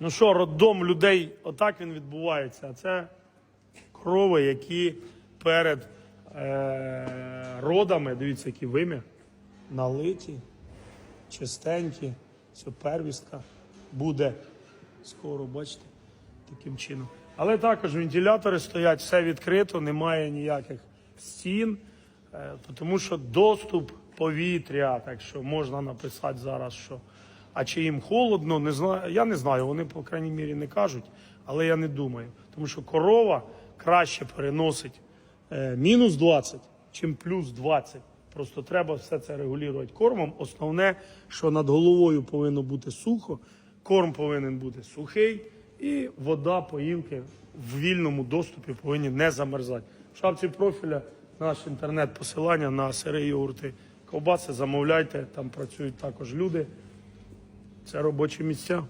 Ну що, роддом людей, отак він відбувається. А це корови, які перед е- родами, дивіться, які вимір, налиті, чистенькі, все первістка буде скоро, бачите, таким чином. Але також вентилятори стоять, все відкрито, немає ніяких стін, е, тому що доступ повітря, так що можна написати зараз, що а чи їм холодно, не знаю. Я не знаю, вони, по крайній мірі, не кажуть, але я не думаю. Тому що корова краще переносить е, мінус 20, чим плюс 20. Просто треба все це регулювати кормом. Основне, що над головою повинно бути сухо, корм повинен бути сухий, і вода, поїлки в вільному доступі повинні не замерзати. В шапці профіля наш інтернет-посилання на сири йогурти. Ковбаси замовляйте, там працюють також люди. Це робочі місця.